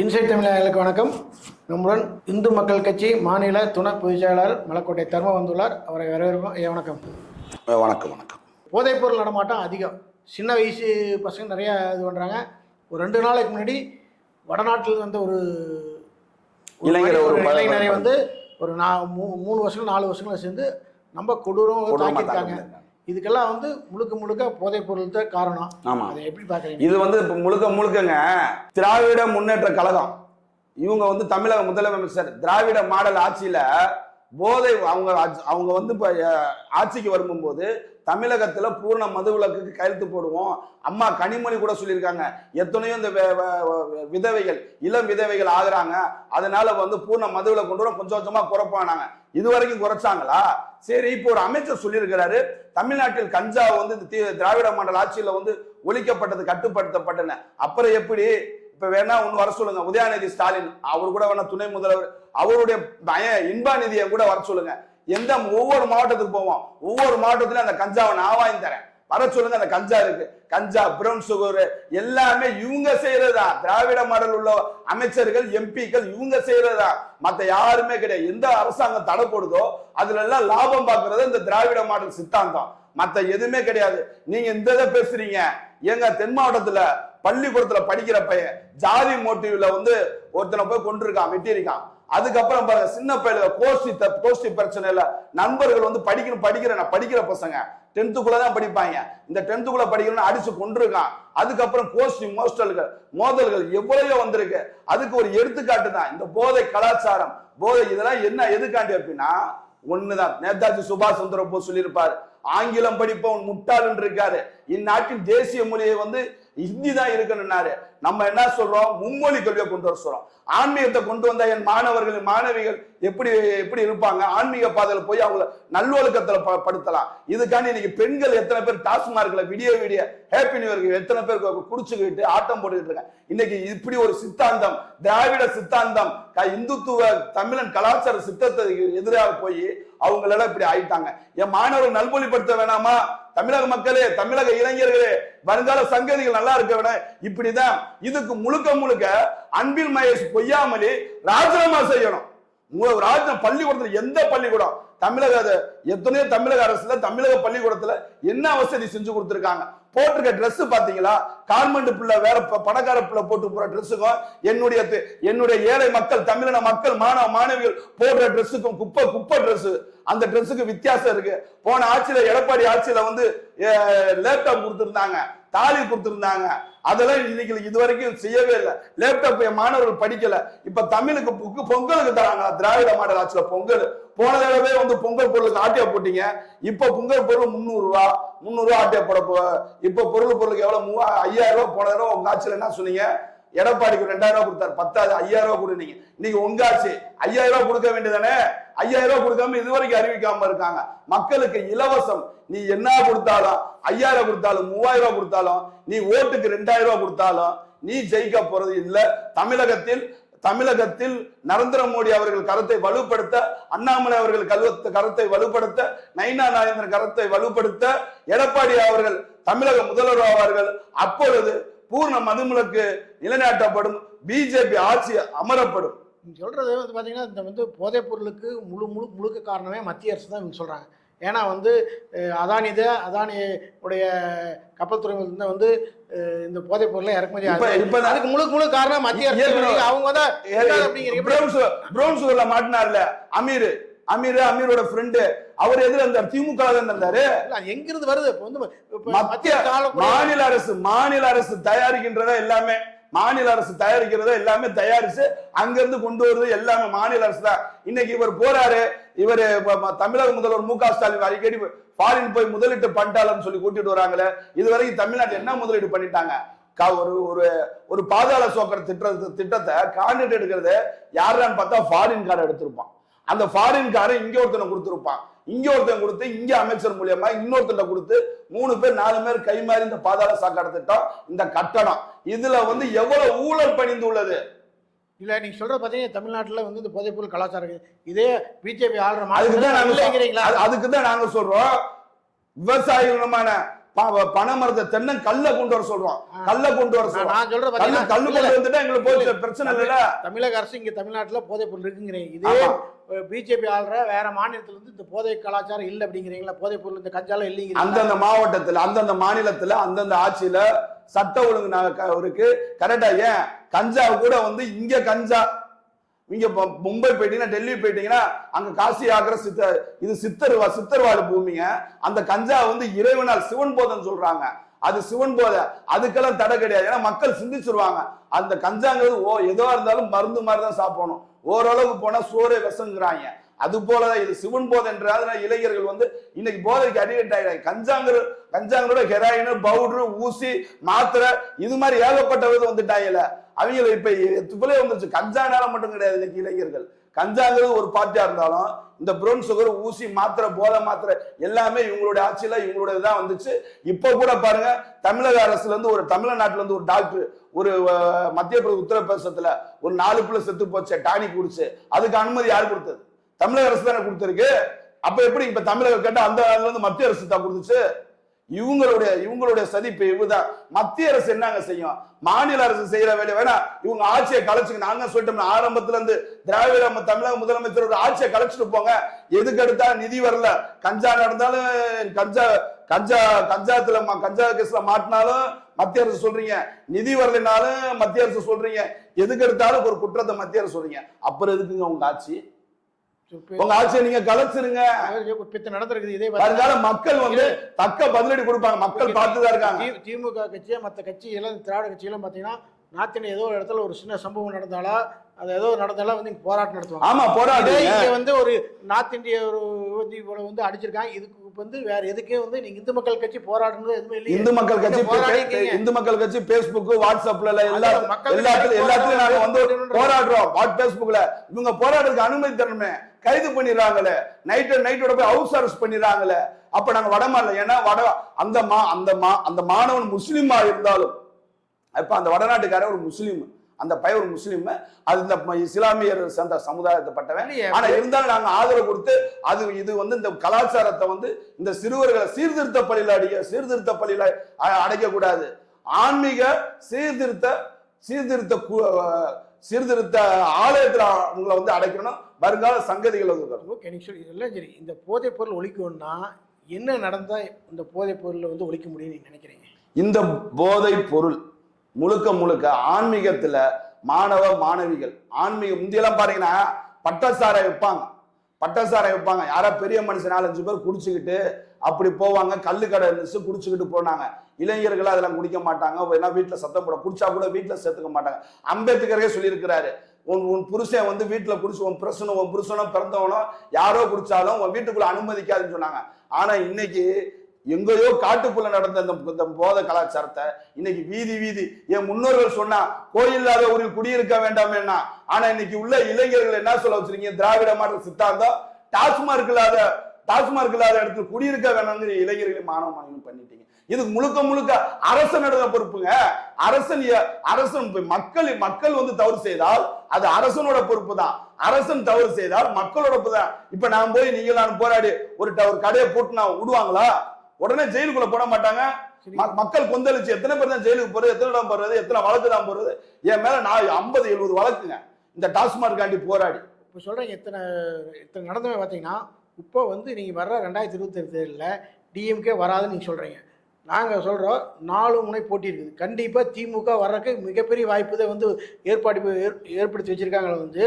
Inside தமிழர்களுக்கு வணக்கம். நம்முடன் இந்து மக்கள் கட்சி மாநில துணை பொதுச் செயலாளர் மலக்கோட்டை தர்ம வந்துள்ளார். அவரை வரவேற்போம். ஐயா வணக்கம். வணக்கம் வணக்கம். போதைப்பொருள் நடமாட்டம் அதிகம். சின்ன வயசு பசங்க நிறையா இது பண்ணுறாங்க ஒரு ரெண்டு நாளைக்கு முன்னாடி வடநாட்டில் வந்த ஒரு இளைஞர் வந்து ஒரு நா மூ- மூணு வருஷம் நாலு வருஷங்கள சேர்ந்து நம்ம கொடூரம் தாக்கியிருக்காங்க. இதுக்கெல்லாம் வந்து முழுக்க முழுக்க போதைப்பொருள் தான் காரணம். ஆமா. அதை எப்படி பார்க்குறீங்க? இது வந்து இப்ப முழுக்க முழுக்கங்க திராவிட முன்னேற்ற கழகம். இவங்க வந்து தமிழக முதலமைச்சர் திராவிட மாடல் ஆட்சியில போதை அவங்க ஆட்சி- அவங்க வந்து இப்போ ஆட்சிக்கு வரும்போது தமிழகத்தில் பூர்ண மதுவிலக்குக்கு கையெழுத்து போடுவோம். அம்மா கனிமொழி கூட சொல்லியிருக்காங்க. எத்தனையோ இந்த விதவைகள் இளம் விதவைகள் ஆகுறாங்க. அதனால வந்து பூர்ண மதுவிலக்கு கொண்டு வரோம். கொஞ்சம் கொஞ்சமாக குறைப்பானாங்க இது வரைக்கும் குறைச்சாங்களா? சரி இப்போ ஒரு அமைச்சர் சொல்லியிருக்கிறாரு. தமிழ்நாட்டில் கஞ்சா வந்து இந்த தி- திராவிட மண்டல ஆட்சியில் வந்து ஒழிக்கப்பட்டது கட்டுப்படுத்தப்பட்டன. அப்புறம் எப்படி? இப்போ வேணா ஒன்று வர சொல்லுங்க. உதயாநிதி ஸ்டாலின் அவர் கூட வேணா துணை முதல்வர் அவருடைய பய இன்பா நிதியை கூட வர சொல்லுங்க. எந்த ஒவ்வொரு மாவட்டத்துக்கு போவோம். ஒவ்வொரு மாவட்டத்திலும் அந்த கஞ்சாவை நான் வாங்கி தரேன். வர சொல்லுங்க அந்த கஞ்சா இருக்கு. கஞ்சா பிரவுன் சுகர் எல்லாமே இவங்க செய்யறதா திராவிட மாடல் உள்ள அமைச்சர்கள் எம்பிக்கள் இவங்க செய்யறதா மத்த யாருமே கிடையாது. எந்த அரசாங்கம் தடை போடுதோ அதுல எல்லாம் லாபம் பாக்குறது இந்த திராவிட மாடல் சித்தாந்தம். மத்த எதுவுமே கிடையாது. நீங்க இந்த இதை பேசுறீங்க. எங்க தென் மாவட்டத்துல பள்ளிக்கூடத்துல படிக்கிற பையன் ஜாதி மோட்டிவ்ல வந்து ஒருத்தனை போய் கொண்டிருக்கான் வெட்டியிருக்கான். அதுக்கப்புறம் பாருங்க சின்ன பையல கோஷ்டி கோஷ்டி பிரச்சனை இல்ல நண்பர்கள் வந்து படிக்கணும் படிக்கிற படிக்கிற பசங்க. டென்த்துக்குள்ள தான் படிப்பாங்க. இந்த டென்த்துக்குள்ள படிக்கணும்னு அடிச்சு கொண்டிருக்கான் அதுக்கப்புறம் கோஷ்டி மோஸ்டல்கள் மோதல்கள் எவ்வளவோ வந்திருக்கு. அதுக்கு ஒரு எடுத்துக்காட்டு தான் இந்த போதை கலாச்சாரம். போதை இதெல்லாம் என்ன எதுக்காண்டி அப்படின்னா ஒண்ணுதான். நேதாஜி சுபாஷ் சந்திர போஸ் சொல்லியிருப்பாரு ஆங்கிலம் படிப்பவன் முட்டாளன் இருக்காரு இந்நாட்டின் தேசிய மொழியை வந்து ஹிந்தி தான் இருக்கணும்னாரு. நம்ம என்ன சொல்றோம்? மும்மொழி கல்வியை கொண்டு வர சொல்றோம். ஆன்மீகத்தை கொண்டு வந்தா என் மாணவர்கள் மாணவிகள் எப்படி எப்படி இருப்பாங்க? ஆன்மீக பாதையில போய் அவங்கள நல்லொழுக்கத்துல ப- படுத்தலாம். இதுக்காண்டி இன்னைக்கு பெண்கள் எத்தனை பேர் டாஸ்மார்க்ல விடிய விடிய ஹேப்பி நியூ இயர்க்கு எத்தனை பேர் குடிச்சுக்கிட்டு ஆட்டம் போட்டுக்கிட்டு இருக்காங்க. இன்னைக்கு இப்படி ஒரு சித்தாந்தம் திராவிட சித்தாந்தம் க- இந்துத்துவ தமிழன் கலாச்சார சித்தத்துக்கு எதிராக போய் அவங்களெல்லாம் இப்படி ஆயிட்டாங்க. என் மாணவர்கள் நல்வழிப்படுத்த வேணாமா? தமிழக மக்களே தமிழக இளைஞர்களே வருங்கால சங்கதிகள் நல்லா இருக்க இப்படிதான். இதுக்கு முழுக்க முழுக்க அன்பில் மகேஷ் பொய்யாமலி ராஜினாமா செய்யணும். உங்க ராஜ்யம் பள்ளிக்கூடத்துல எந்த பள்ளிக்கூடம்? தமிழக அது எத்தனையோ தமிழக அரசுல தமிழக பள்ளிக்கூடத்துல என்ன வசதி செஞ்சு கொடுத்துருக்காங்க? போட்டிருக்க ட்ரெஸ் பாத்தீங்களா? கார்மெண்ட் பிள்ளை வேற பணக்கார பிள்ளை போட்டு போற ட்ரெஸ்ஸுக்கும் என்னுடைய என்னுடைய ஏழை மக்கள் தமிழின மக்கள் மாணவ மாணவிகள் போடுற ட்ரெஸ்ஸுக்கும் குப்பை குப்பை ட்ரெஸ்ஸு அந்த ட்ரெஸ்ஸுக்கு வித்தியாசம் இருக்கு. போன ஆட்சியில எடப்பாடி ஆட்சியில வந்து லேப்டாப் கொடுத்துருந்தாங்க. தாலி கொடுத்துருந்தாங்க. அதெல்லாம் இன்னைக்கு இது வரைக்கும் செய்யவே இல்லை. லேப்டாப் என் மாணவர்கள் படிக்கல. இப்ப தமிழுக்கு புக்கு பொங்கலுக்கு தராங்க திராவிட மாடல் ஆட்சியில பொங்கல். போன தடவை வந்து பொங்கல் பொருளுக்கு ஆட்டியா போட்டீங்க. இப்ப பொங்கல் பொருள் முந்நூறு ரூபா முந்நூறு ரூபா ஆட்டியா போட இப்ப பொருள் பொருளுக்கு எவ்வளவு மூவா ஐயாயிரம் ரூபாய் போன தடவை உங்க ஆட்சியில என்ன சொன்னீங்க? எடப்பாடிக்கு ரெண்டாயிரம் ரூபாய் கொடுத்தாரு. பத்தாவது ஐயாயிரம் ரூபாய் கொடுனீங்க இன்னைக்கு உங்காச்சு ஐயாயிரம் ரூபாய் கொடுக்க வேண்டியதானே? ஐயாயிரம் ரூபாய் கொடுக்காம இது வரைக்கும் அறிவிக்காம இருக்காங்க. மக்களுக்கு இலவசம். நீ என்ன கொடுத்தாலும் ஐயாயிரம் கொடுத்தாலும் மூவாயிரம் ரூபாய் கொடுத்தாலும் நீ ஓட்டுக்கு ரெண்டாயிரம் ரூபாய் கொடுத்தாலும் நீ ஜெயிக்க போறது இல்ல. தமிழகத்தில் தமிழகத்தில் நரேந்திர மோடி அவர்கள் கருத்தை வலுப்படுத்த அண்ணாமலை அவர்கள் கல்வத்து கருத்தை வலுப்படுத்த நைனா நாகேந்திரன் கருத்தை வலுப்படுத்த எடப்பாடி அவர்கள் தமிழக முதல்வர் ஆவார்கள் அப்பொழுது பூர்ண மதுமுலக்கு நிலைநாட்டப்படும். பிஜேபி ஆட்சி அமரப்படும். சொல்றது வந்து பார்த்தீங்கன்னா இந்த வந்து போதைப் பொருளுக்கு முழு முழு முழுக்க காரணமே மத்திய அரசு தான் இவங்க சொல்கிறாங்க ஏன்னா வந்து அதானி இதை அதானி உடைய கப்பல் துறைமுகத்துல வந்து இந்த போதைப் பொருளை இறக்குமதி இப்ப அதுக்கு முழுக்க முழு காரணம் மத்திய அரசு. அவங்க தான் அப்படிங்கிறீங்க. சுகர்ல மாட்டினார்ல அமீர். அமீர் அமீரோட ஃப்ரெண்டு அவர் எதிர இருந்தார்? திமுக இருந்தாரு. அது எங்கிருந்து வருது? மத்திய மாநில அரசு மாநில அரசு தயாரிக்கின்றதா எல்லாமே. மாநில அரசு தயாரிக்கிறதா எல்லாமே தயாரிச்சு அங்கிருந்து கொண்டு வருது எல்லாமே மாநில அரசு தான். இன்னைக்கு இவர் போறாரு. இவர் தமிழக முதல்வர் மு க ஸ்டாலின் அடிக்கடி ஃபாரின் போய் முதலீட்டு பண்ணிட்டாலன்னு சொல்லி கூட்டிட்டு வராங்களே. இது வரைக்கும் தமிழ்நாட்டு என்ன முதலீடு பண்ணிட்டாங்க? ஒரு ஒரு ஒரு பாதாள சோக்கர திட்ட திட்டத்தை கான்ட்ராக்ட் எடுக்கிறது யாருன்னு பார்த்தா ஃபாரின் காரை எடுத்திருப்பான். அந்த ஃபாரின் காரை இங்க ஒருத்தனை கொடுத்திருப்பான். இங்க ஒருத்தன் கொடுத்து இங்க அமைச்சர் மூலியமா இன்னொருத்தன் கொடுத்து மூணு பேர் நாலு பேர் கை மாறி இந்த பாதாள சாக்கடை திட்டம் இந்த கட்டடம் இதுல வந்து எவ்வளவு ஊழல் பணிந்துள்ளது இல்ல நீங்க சொல்றது பாத்தீங்கன்னா தமிழ்நாட்டுல வந்து இந்த போதைப் பொருள் கலாச்சாரம். இதே பிஜேபி ஆளுற அதுக்கு தான் நாங்க அதுக்கு தான் நாங்க சொல்றோம். விவசாயிகளமான பனைமரத்தை தென்னை கல்ல கொண்டு வர சொல்றோம். கல்ல கொண்டு வர சொல்றோம் நான் சொல்றது கல்லு கல்லு இல்ல, கொண்டு வந்துட்டா எங்களுக்கு போச்சு பிரச்சனை இல்லைல்ல. தமிழக அரசு இங்க தமிழ்நாட்டுல போதைப் பொருள் இருக்குங்கிறீங்க. இதே. பிஜேபி ஆள்ற வேற மாநிலத்துல இருந்து இந்த போதை கலாச்சாரம் இல்ல அப்படிங்கிறீங்களா? போதைப் பொருள் இந்த கஞ்சாலம் இல்லைங்கிறீங்களா? அந்தந்த மாவட்டத்துல அந்தந்த மாநிலத்துல அந்தந்த ஆட்சியில சட்ட ஒழுங்கு இருக்கு. கரெக்டா ஏன்? கஞ்சா கூட வந்து இங்க கஞ்சா இங்க மும்பை போயிட்டீங்கன்னா டெல்லி போயிட்டீங்கன்னா அங்க காசி ஆகிற சித்த இது சித்தருவா சித்தர்வாடு பூமிங்க. அந்த கஞ்சா வந்து இறைவனால் சிவன் போதன்னு சொல்றாங்க. அது சிவன் போதை. அதுக்கெல்லாம் தடை கிடையாது. ஏன்னா மக்கள் சிந்திச்சிருவாங்க. அந்த கஞ்சாங்கிறது ஓ எதுவா இருந்தாலும் மருந்து மாதிரி தான் சாப்பிடணும். ஓரளவுக்கு போனா சோறு விஷங்கிறாங்க. அது போலதான் இது சிவன் போதை என்றால் இளைஞர்கள் வந்து இன்னைக்கு போதைக்கு அடிக்ட் ஆகிறாங்க கஞ்சாங்கிற கஞ்சாங்கரோட ஹெராயின் பவுடர் ஊசி மாத்திரை இது மாதிரி ஏகப்பட்ட விதம் வந்துட்டாங்கல்ல. அவங்கள இப்ப எத்துக்குள்ளே வந்துருச்சு. கஞ்சானால மட்டும் கிடையாது இன்னைக்கு இளைஞர்கள். கஞ்சாங்கிறது ஒரு பாட்டியா இருந்தாலும் இந்த ப்ரௌன் சுகர் ஊசி மாத்திரை போதை மாத்திரை எல்லாமே இவங்களுடைய ஆட்சியில இவங்களுடைய தான் வந்துச்சு. இப்போ கூட பாருங்க தமிழக அரசுல இருந்து ஒரு தமிழ்நாட்டுல இருந்து ஒரு டாக்டர் ஒரு மத்திய பிரதேச உத்தரப்பிரதேசத்துல ஒரு நாலு பிள்ளை செத்து போச்சு டானிக் குடிச்சு. அதுக்கு அனுமதி யார் கொடுத்தது? தமிழக அரசு தானே கொடுத்துருக்கு. அப்ப எப்படி இப்ப தமிழக கேட்டா அந்த அதுல இருந்து மத்திய அரசு தான் கொடுத்துச்சு? இவங்களுடைய இவங்களுடைய சதிப்பு இவதான் மத்திய அரசு என்னங்க செய்யும்? மாநில அரசு செய்யற வேலையை வேணா இவங்க ஆட்சியை கலைச்சுங்க நாங்க சொல்லிட்டோம் ஆரம்பத்துல இருந்து திராவிட தமிழக முதலமைச்சரோட ஆட்சியை கலைச்சிட்டு போங்க. எதுக்கு எடுத்தா நிதி வரல? கஞ்சா நடந்தாலும் கஞ்சா கஞ்சா கஞ்சாத்துல கஞ்சா கேஸ்ல மாட்டினாலும் மத்திய அரசு சொல்றீங்க. நிதி வரலைனாலும் மத்திய அரசு சொல்றீங்க. எதுக்கு எடுத்தாலும் ஒரு குற்றத்தை மத்திய அரசு சொல்றீங்க. அப்புறம் எதுக்குங்க உங்க ஆட்சி? உங்க ஆட்சியை நீங்க கலைச்சிருங்க. நடந்திருக்குது இதே வருங்கால மக்கள் வந்து தக்க பதிலடி கொடுப்பாங்க. மக்கள் பார்த்துதான் இருக்காங்க. திமுக கட்சியை மற்ற கட்சி எல்லாம் திராவிட கட்சியெல்லாம் பார்த்தீங்கன்னா நாட்டின் ஏதோ ஒரு இடத்துல ஒரு சின்ன சம்பவம் நடந்தாலா அது ஏதோ நடந்தாலும் வந்து போராட்டம் நடத்துவாங்க. ஆமா போராடுங்க இங்க வந்து ஒரு நார்த் இந்திய ஒரு யுவதி வந்து அடிச்சிருக்காங்க. இதுக்கு வந்து வேற எதுக்கே வந்து நீங்க இந்து மக்கள் கட்சி போராடுறது எதுவுமே இல்லையே. இந்து மக்கள் கட்சி. இந்து மக்கள் கட்சி பேஸ்புக் வாட்ஸ்அப்ல எல்லா எல்லாத்துலயும் எல்லாத்துலயும் நாங்க வந்து போராடுறோம். போராடுறோம் வாட் பேஸ்புக்ல இவங்க போராடுறதுக்கு அனுமதி தரணுமே. கைது பண்ணிடுறாங்களே. நைட்டு நைட்டோட போய் ஹவுஸ் அரெஸ்ட் பண்ணிடுறாங்களே. அப்ப நாங்க வடமாடல ஏன்னா வட அந்த மா அந்த மா அந்த மாணவன் முஸ்லீமா இருந்தாலும் இப்ப அந்த வடநாட்டுக்காரன் ஒரு முஸ்லீம் அந்த பையன் ஒரு முஸ்லீம் அது இந்த இஸ்லாமியர் சேர்ந்த சமுதாயத்தைப்பட்டவன். இல்லையே. ஆனா இருந்தாலும் நாங்க ஆதரவு கொடுத்து அது இது வந்து இந்த கலாச்சாரத்தை வந்து இந்த சிறுவர்களை சீர்திருத்த பள்ளியில அடிக்க சீர்திருத்த பள்ளியில அடைக்க கூடாது ஆன்மீக சீர்திருத்த சீர்திருத்த சீர்திருத்த ஆலயத்துல அவங்களை வந்து அடைக்கணும் வருங்கால சங்கதிகள் ஓகே சொல்லி இதெல்லாம் சரி இந்த போதைப் பொருள் ஒழிக்கணும்னா என்ன நடந்தா இந்த போதைப் பொருளை வந்து ஒழிக்க முடியும்னு நினைக்கிறீங்க? இந்த போதை பொருள் முழுக்க முழுக்க ஆன்மீகத்துல மாணவ மாணவிகள் ஆன்மீகம் முந்தியெல்லாம் பாத்தீங்கன்னா பட்டசாரை வைப்பாங்க. பட்டசாரை வைப்பாங்க. யாரா பெரிய மனுஷன் நாலஞ்சு பேர் குடிச்சுக்கிட்டு அப்படி போவாங்க கல்லு கடை இருந்துச்சு குடிச்சுக்கிட்டு போனாங்க. இளைஞர்கள் அதெல்லாம் குடிக்க மாட்டாங்க ஏன்னா வீட்டில் சத்தம் போட குடிச்சா கூட வீட்டில் சேர்த்துக்க மாட்டாங்க. அம்பேத்கரே சொல்லியிருக்கிறாரு உன் உன் புருஷன் வந்து வீட்டில் குடிச்சு உன் புருஷனும் உன் புருஷனும் பிறந்தவனோ யாரோ குடிச்சாலும் உன் வீட்டுக்குள்ள அனுமதிக்காதுன்னு சொன்னாங்க. ஆனால் இன்னைக்கு எங்கேயோ காட்டுக்குள்ள நடந்த இந்த இந்த போத கலாச்சாரத்தை இன்னைக்கு வீதி வீதி. என் முன்னோர்கள் சொன்னா கோயில் இல்லாத ஊரில் குடியிருக்க வேண்டாமேன்னா ஆனா இன்னைக்கு உள்ள இளைஞர்கள் என்ன சொல்ல வச்சிருக்கீங்க? திராவிட மாடல் சித்தாந்தம் டாஸ்மார்க் இல்லாத டாஸ்மார்க் இல்லாத இடத்துல குடியிருக்க வேணாம்னு இளைஞர்களை மாணவ மாணவன் பண்ணிட்டீங்க. இதுக்கு முழுக்க முழுக்க அரசனோட பொறுப்புங்க? அரசன் அரசன் மக்கள் மக்கள் வந்து தவறு செய்தால் அது அரசனோட பொறுப்பு தான் அரசன் தவறு செய்தால் மக்களோட தான் இப்ப நான் போய் நீங்க நான் போராடி ஒரு ஒரு கடையை போட்டு நான் விடுவாங்களா? உடனே ஜெயிலுக்குள்ள போட மாட்டாங்க. மக்கள் கொந்தளிச்சு எத்தனை பேர் தான் ஜெயிலுக்கு போறது எத்தனை இடம் போறது எத்தனை வழக்கு தான் போறது? என் மேல நான் ஐம்பது எழுபது வழக்குங்க. இந்த டாஸ்மார்க்காண்டி போராடி. இப்போ சொல்கிறீங்க இத்தனை இத்தனை நடந்தவே பார்த்தீங்கன்னா இப்போ வந்து நீங்கள் வர்ற ரெண்டாயிரத்தி இருபத்தி தேர்தலில் டிஎம்கே வராதுன்னு நீங்கள் சொல்கிறீங்க நாங்கள் சொல்கிறோம் நாலு முனை போட்டி இருக்குது. கண்டிப்பாக திமுக வர்றதுக்கு மிகப்பெரிய வாய்ப்பு தான் வந்து ஏற்பாடு ஏற்படுத்தி வச்சுருக்காங்க வந்து.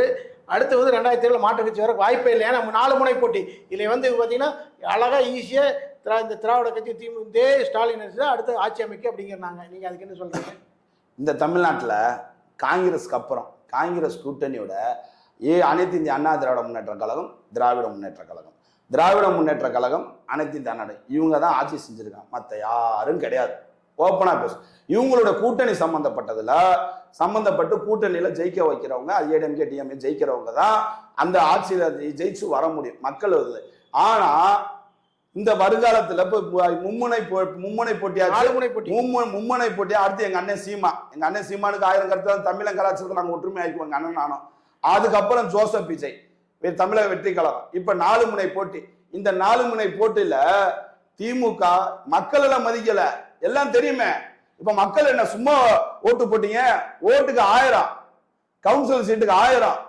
அடுத்து வந்து ரெண்டாயிரத்தி ஏழில் மாற்று கட்சி வர வாய்ப்பே இல்லை ஏன்னா நாலு முனை போட்டி. இதில் வந்து பார்த்திங்கன்னா அழகாக ஈஸியாக திரா இந்த திராவிட கட்சி திமுக இதே ஸ்டாலின் அரசு தான் அடுத்து ஆட்சி அமைக்க அப்படிங்கிறாங்க. நீங்கள் அதுக்கு என்ன சொல்கிறீங்க இந்த தமிழ்நாட்டில் காங்கிரஸ்க்கு அப்புறம் காங்கிரஸ் கூட்டணியோட ஏ அனைத்து இந்திய அண்ணா திராவிட முன்னேற்ற கழகம் திராவிட முன்னேற்ற கழகம். திராவிட முன்னேற்ற கழகம் அனைத்து இந்திய அண்ணா இவங்க தான் ஆட்சி செஞ்சிருக்காங்க. மற்ற யாரும் கிடையாது. ஓப்பனா பேசும் இவங்களோட கூட்டணி சம்பந்தப்பட்டதுல சம்பந்தப்பட்டு கூட்டணியில ஜெயிக்க வைக்கிறவங்க ஏடிஎம்கே டிஎம்ஏ ஜெயிக்கிறவங்க தான் அந்த ஆட்சியில ஜெயி- ஜெயிச்சு வர முடியும். மக்கள் வருது ஆனா இந்த வருங்காலத்துல இப்ப மும்முனை போ மும்முனை போட்டியாச்சு. நாலு முனை போட்டி. மும்மு- மும்மனை போட்டி. அடுத்து எங்க அண்ணன் சீமா. எங்க அண்ணன் சீமானுக்கு ஆயிரம் கருத்து தமிழன் கலாச்சாரத்தை நாங்க ஒற்றுமை ஆக்கிக்குவோம் எங்க அண்ணன் நானும். அதுக்கப்புறம் ஜோசப் விஜய். வே- தமிழக வெற்றி கழகம். இப்ப நாலு முனை போட்டி. இந்த நாலு முனை போட்டியில திமுக மக்கள் எல்லாம் மதிக்கல. எல்லாம் தெரியுமே. இப்ப மக்கள் என்ன சும்மா ஓட்டு போட்டீங்க? ஓட்டுக்கு ஆயிரம். கவுன்சில் சீட்டுக்கு ஆயிரம்.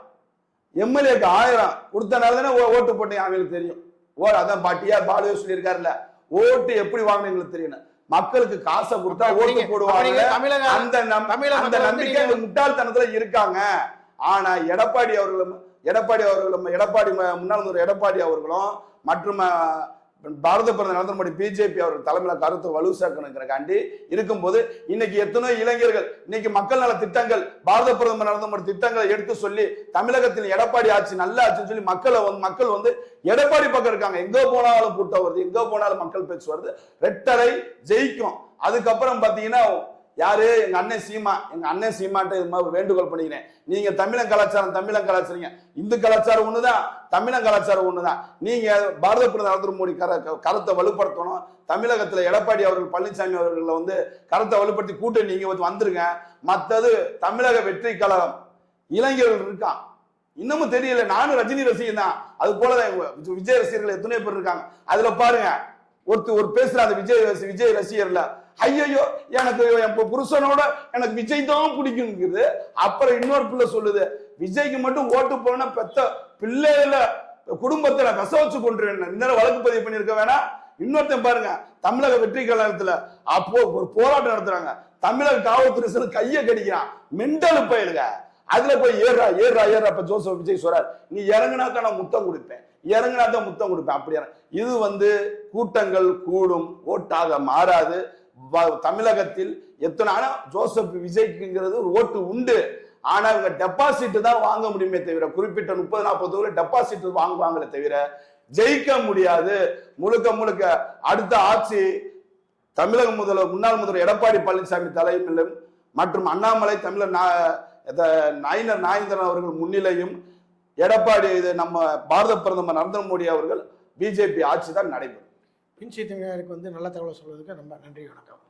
எம்எல்ஏக்கு ஆயிரம். கொடுத்தனால தானே ஓட்டு போட்டீங்க? அவங்களுக்கு தெரியும். ஓ அதான் பாட்டியார் பாலுவே சொல்லியிருக்காருல்ல. ஓட்டு எப்படி வாங்கினீங்களுக்கு தெரியும் மக்களுக்கு காசை கொடுத்தா ஓட்டு போடுவாங்க அந்த அந்த நம்பிக்கை முட்டாள்தனத்துல இருக்காங்க. ஆனா எடப்பாடி அவர்களும் எடப்பாடி அவர்களும் எடப்பாடி ம- முன்னாள் முதல்வர் எடப்பாடி அவர்களும் மற்றும் பாரத பிரதமர் நரேந்திர மோடி பிஜேபி அவர்கள் தலைமையில கருத்து வலு சேர்க்கணுங்கிறக்காண்டி இருக்கும்போது இன்னைக்கு எத்தனை இளைஞர்கள் இன்னைக்கு மக்கள் நல திட்டங்கள் பாரத பிரதமர் நரேந்திர மோடி திட்டங்களை எடுத்து சொல்லி தமிழகத்தில் எடப்பாடி ஆட்சி நல்ல ஆட்சின்னு சொல்லி மக்களை வந்து மக்கள் வந்து எடப்பாடி பக்கம் இருக்காங்க. எங்க போனாலும் கூட்டம் வருது எங்க போனாலும் மக்கள் பேச்சு வருது. ரெட்டரை ஜெயிக்கும். அதுக்கப்புறம் பாத்தீங்கன்னா யாரு? எங்க அண்ணன் சீமா. எங்க அண்ணன் சீமாட்ட இது மாதிரி வேண்டுகோள் பண்ணிக்கிறேன். நீங்க தமிழன் கலாச்சாரம் தமிழன் கலாச்சாரங்க. இந்து கலாச்சாரம் ஒண்ணுதான் தமிழன் கலாச்சாரம் ஒண்ணுதான். நீங்க பாரத பிரதமர் நரேந்திர மோடி கர க- கருத்தை வலுப்படுத்தணும். தமிழகத்துல எடப்பாடி அவர்கள் பழனிசாமி அவர்களை வந்து கருத்தை வலுப்படுத்தி கூட்டணி நீங்க வந்து வந்துருங்க. மத்தது தமிழக வெற்றி கழகம். இளைஞர்கள் இருக்கான் இன்னமும் தெரியல. நானும் ரஜினி ரசிகன் தான். அது போலதான் விஜய் ரசிகர்கள் எத்தனை பேர் இருக்காங்க. அதுல பாருங்க. ஒருத்தர் ஒரு பேசுற அந்த விஜய் ரசி- விஜய் ரசிகர்ல ஐயோ எனக்கு என் புருஷனோட எனக்கு விஜய் தான் பிடிக்குங்கிறது அப்புறம் இன்னொரு பிள்ளை சொல்லுது விஜய்க்கு மட்டும் ஓட்டு போனா பெத்த பிள்ளைகள குடும்பத்துல கச வச்சு கொண்டு இன்னும் வழக்கு பதிவு பண்ணிருக்க வேணாம். இன்னொருத்தன் பாருங்க தமிழக வெற்றி கழகத்துல அப்போ ஒரு போராட்டம் நடத்துறாங்க. தமிழக காவல்துறை சில கையை கடிக்கிறான். மெண்டல் பயிலுங்க. அதுல போய் ஏறா ஏறா ஏறா இப்ப ஜோசப் விஜய் சொல்றார் நீ இறங்குனாக்கா நான் முத்தம் கொடுப்பேன். இறங்கினா தான் முத்தம் கொடுப்பேன். அப்படியான இது வந்து கூட்டங்கள் கூடும் ஓட்டாக மாறாது. தமிழகத்தில் எத்தனை ஜோசப் விஜய்க்குங்கிறது ஒரு ஓட்டு உண்டு. ஆனா இவங்க டெபாசிட் தான் வாங்க முடியுமே தவிர குறிப்பிட்ட முப்பது நாற்பது தொகுதியில் டெபாசிட் வாங்குவாங்களே தவிர ஜெயிக்க முடியாது. முழுக்க முழுக்க அடுத்த ஆட்சி தமிழக முதல்வர் முன்னாள் முதல்வர் எடப்பாடி பழனிசாமி தலைமையிலும் மற்றும் அண்ணாமலை தமிழர் நா- த- நாயினர் நாயந்திரன் அவர்கள் முன்னிலையும் எடப்பாடி இது நம்ம பாரத பிரதமர் நரேந்திர மோடி அவர்கள் பிஜேபி ஆட்சி தான் நடைபெறும். பின் செய்தியினருக்கு வந்து நல்ல தகவலை சொல்வதற்கு ரொம்ப நன்றி வணக்கம்.